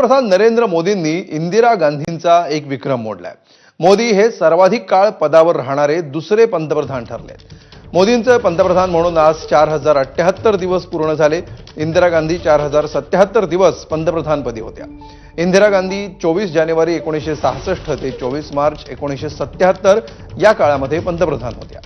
पंतप्रधान नरेंद्र मोदींनी इंदिरा गांधींचा एक विक्रम मोडलाय. मोदी हे सर्वाधिक काळ पदावर राहणारे दुसरे पंतप्रधान ठरले. मोदींचं पंतप्रधान म्हणून आज चार हजार अठ्याहत्तर दिवस पूर्ण झाले. इंदिरा गांधी चार हजार सत्याहत्तर दिवस पंतप्रधानपदी होत्या. इंदिरा गांधी चोवीस जानेवारी एकोणीसशे सहासष्ट ते चोवीस मार्च एकोणीसशे सत्याहत्तर या काळामध्ये पंतप्रधान होत्या.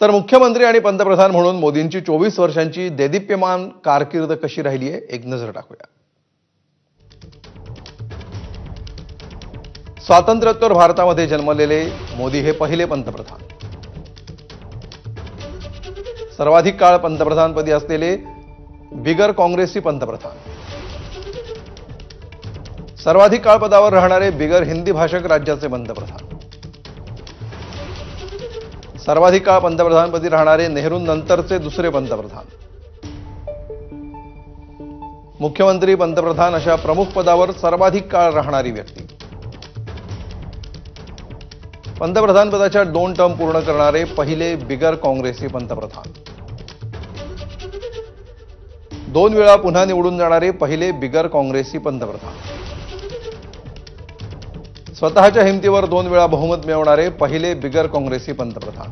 तर मुख्यमंत्री आणि पंतप्रधान म्हणून मोदींची चोवीस वर्षांची देदीप्यमान कारकीर्द कशी राहिली आहे एक नजर टाकूया. स्वातंत्र्योत्तर भारतामध्ये जन्मलेले मोदी हे पहिले पंतप्रधान. सर्वाधिक काळ पंतप्रधानपदी असलेले बिगर काँग्रेसी पंतप्रधान. सर्वाधिक काळ पदावर राहणारे बिगर हिंदी भाषक राज्याचे पंतप्रधान. सर्वाधिक काळ पंतप्रधानपदी राहणारे नेहरूंनंतरचे दुसरे पंतप्रधान. मुख्यमंत्री पंतप्रधान अशा प्रमुख पदावर सर्वाधिक काळ राहणारी व्यक्ती. पंतप्रधानपदाच्या दोन टर्म पूर्ण करणारे पहिले बिगर काँग्रेसी पंतप्रधान. दोन वेळा पुन्हा निवडून जाणारे पहिले बिगर काँग्रेसी पंतप्रधान. स्वतःच्या हिमतीवर दोन वेळा बहुमत मिळवणारे पहिले बिगर काँग्रेसी पंतप्रधान.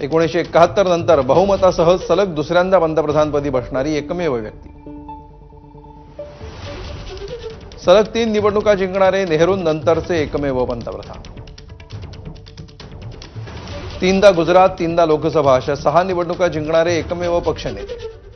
एकोणीसशे एकाहत्तर नंतर बहुमतासह सलग दुसऱ्यांदा पंतप्रधानपदी बसणारी एकमेव व्यक्ती. सलग तीन निवडणुका जिंकणारे नेहरूंनंतरचे एकमेव पंतप्रधान. तीनदा गुजरात तीनदा लोकसभा अशा सहा निवडणुका जिंकणारे एकमेव पक्षनेते.